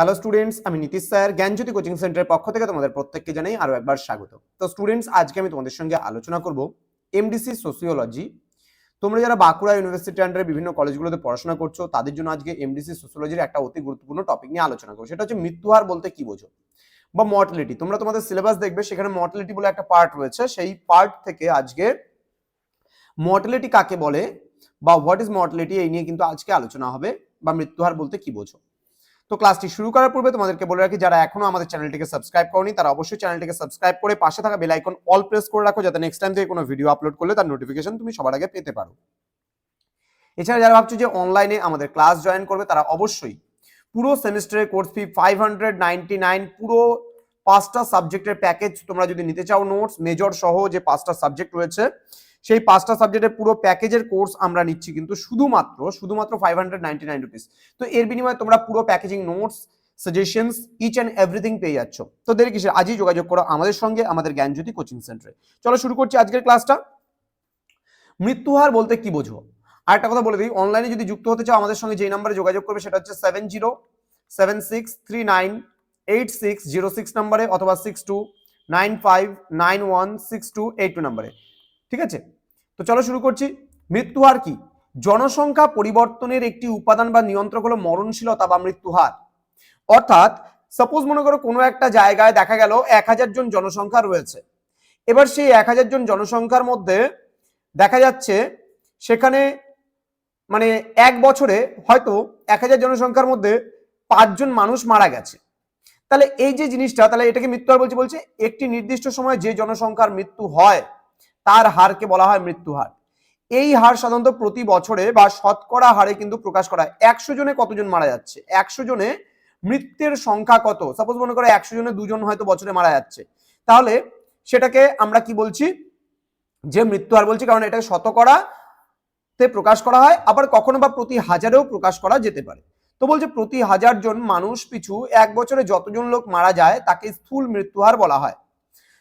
Hello students আমি Nitish sir, জ্ঞানজ্যোতি coaching সেন্টারের পক্ষ থেকে তোমাদের প্রত্যেককে জানাই আরও একবার স্বাগত। তো স্টুডেন্টস আজকে আমি তোমাদের সঙ্গে আলোচনা করব এমডিসি সোসিওলজি তোমরা যারা বাঁকুড়া ইউনিভার্সিটি আন্ডারে বিভিন্ন কলেজগুলোতে পড়াশোনা করছ, তাদের জন্য আজকে এমডিসি সোসিওলজির একটা অতি গুরুত্বপূর্ণ টপিক নিয়ে আলোচনা করব। সেটা হচ্ছে মৃত্যুহার বলতে কি বোঝো? বা মর্টালিটি তোমরা তোমাদের সিলেবাস দেখবে, সেখানে মর্টালিটি বলে একটা পার্ট রয়েছে। সেই পার্ট থেকে আজকে মর্টালিটি কাকে বলে বা হোয়াট ইজ মর্টালিটি এই নিয়ে কিন্তু আজকে আলোচনা হবে বা মৃত্যুহার বলতে কি বোঝো? তো ক্লাসটি শুরু করার পূর্বে তোমাদেরকে বলে রাখি, যারা এখনও আমাদের চ্যানেলটিকে সাবস্ক্রাইব করনি, তারা অবশ্যই চ্যানেলটিকে সাবস্ক্রাইব করে পাশে থাকা বেল আইকন অল প্রেস করে রাখো, যাতে নেক্সট টাইম থেকে কোনো ভিডিও আপলোড করলে তার নোটিফিকেশন তুমি সবার আগে পেতে পারো। এছাড়া যারা ভাবছ যে অনলাইনে আমাদের ক্লাস জয়েন করবে, তারা অবশ্যই পুরো সেমিস্টারের course fee five hundred ninety nine পুরো পাঁচটা সাবজেক্টের প্যাকেজ তোমরা যদি নিতে চাও নোটস, মেজর সহ যে পাঁচটা সাবজেক্ট রয়েছে, সেই পাঁচটা সাবজেক্টের পুরো প্যাকেজের কোর্স আমরা নিচ্ছি কিন্তু শুধুমাত্র শুধুমাত্র five hundred ninety nine rupees তো এর বিনিময়ে তোমরা পুরো packaging notes suggestions each and everything পেয়ে যাচ্ছ। তো দেরি কিসের? আজই যোগাযোগ করো আমাদের সঙ্গে, আমাদের জ্ঞানজ্যোতি কোচিং সেন্টারে চলো শুরু করছি আজকের ক্লাসটা মৃত্যুহার বলতে কি বোঝো? আর একটা কথা বলে দিই অনলাইনে যদি যুক্ত হতে চাও আমাদের সঙ্গে যে নাম্বারে যোগাযোগ করবে সেটা হচ্ছে seven zero seven six three nine eight six zero six নাম্বারে অথবা six two nine five nine one six two eight two নাম্বারে। ঠিক আছে? তো চলো শুরু করছি। মৃত্যুহার কি? জনসংখ্যা পরিবর্তনের একটি উপাদান বা নিয়ন্ত্রক হলো মরণশীলতা বা মৃত্যুহার। অর্থাৎ সাপোজ মনে করো কোনো একটা জায়গায় দেখা গেল এক হাজার জন জনসংখ্যা রয়েছে। এবার সেই এক হাজার জন জনসংখ্যার মধ্যে দেখা যাচ্ছে সেখানে মানে এক বছরে হয়তো এক হাজার জনসংখ্যার মধ্যে পাঁচজন মানুষ মারা গেছে। তাহলে এই যে জিনিসটা, তাহলে এটাকে মৃত্যু হার বলছে বলছে একটি নির্দিষ্ট সময় যে জনসংখ্যার মৃত্যু হয়, তার হারকে বলা হয় মৃত্যু হার। এই হার সাধারণত প্রতি বছরে বা শতকরা হারে কিন্তু প্রকাশ করা হয়। একশো জনে কতজন মারা যাচ্ছে? একশো জনে মৃত্যুর সংখ্যা কত? সাপোজ মনে করো একশো জনে দুজন হয়তো বছরে মারা যাচ্ছে। তাহলে সেটাকে আমরা কি বলছি? যে মৃত্যু হার বলছি, কারণ এটাকে শতকরা তে প্রকাশ করা হয়, আবার কখনো বা প্রতি হাজারেও প্রকাশ করা যেতে পারে। তো বলছে, প্রতি হাজার জন মানুষ পিছু এক বছরে যতজন লোক মারা যায়, তাকে স্থূল মৃত্যুহার বলা হয়।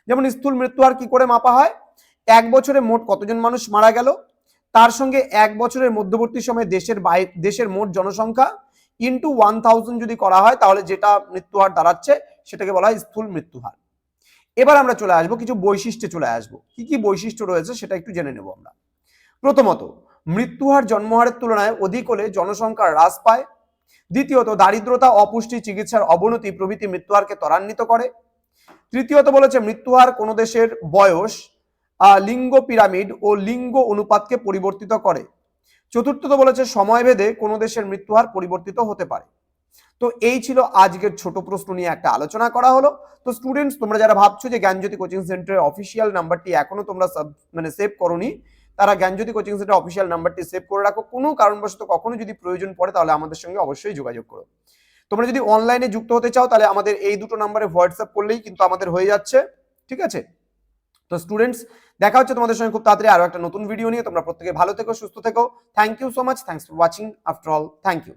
যেমন স্থূল মৃত্যুহার কি করে মাপা হয়? এক বছরে মোট কতজন মানুষ মারা গেল? তার সঙ্গে এক বছরের মধ্যবর্তী সময়ে দেশের দেশের মোট জনসংখ্যা ইন্টু ওয়ান থাউজেন্ড যদি করা হয়, তাহলে যেটা মৃত্যুহার দাঁড়াচ্ছে, সেটাকে বলা হয় স্থূল মৃত্যুহার। এবার আমরা চলে আসব, কিছু বৈশিষ্ট্যে চলে আসব। কি কি বৈশিষ্ট্য রয়েছে, সেটা একটু জেনে নেব আমরা। প্রথমত, মৃত্যুহার জন্মহারের তুলনায় অধিক হলে জনসংখ্যা হ্রাস পায়। দ্বিতীয়ত, দারিদ্রতা, অপুষ্টি, চিকিৎসার অবনতি প্রভৃতি মৃত্যুহারকে ত্বরান্বিত করে। তৃতীয়ত বলেছে, মৃত্যুহার কোনো দেশের বয়স লিঙ্গ পিরামিড ও লিঙ্গ অনুপাতকে পরিবর্তিত করে। চতুর্থত বলেছে, সময়ভেদে কোনো দেশের মৃত্যুহার পরিবর্তিত হতে পারে। তো এই ছিল আজকের ছোট প্রশ্ন নিয়ে একটা আলোচনা করা হলো। তো স্টুডেন্টস তোমরা যারা ভাবছ যে জ্ঞানজ্যোতি কোচিং সেন্টারের অফিসিয়াল নাম্বারটি এখনও তোমরা মানে সেভ করোনি তারা জ্ঞানজ্যোতি কোচিং সেন্টার অফিসিয়াল নাম্বারটি সেভ করে রাখো। কোনো কারণবশত কখনো যদি প্রয়োজন পড়ে, তাহলে আমাদের সঙ্গে অবশ্যই যোগাযোগ করো। তোমরা যদি অনলাইনে যুক্ত হতে চাও, তাহলে আমাদের এই দুটো নাম্বারে হোয়াটসঅ্যাপ করলেই কিন্তু আমাদের হয়ে যাচ্ছে, ঠিক আছে? তো স্টুডেন্টস দেখা হচ্ছে তোমাদের সঙ্গে খুব তাড়াতাড়ি আরও একটা নতুন ভিডিও নিয়ে। তোমরা প্রত্যেকে ভালো থেকো, সুস্থ থেকো। Thank you so much thanks for watching after all thank you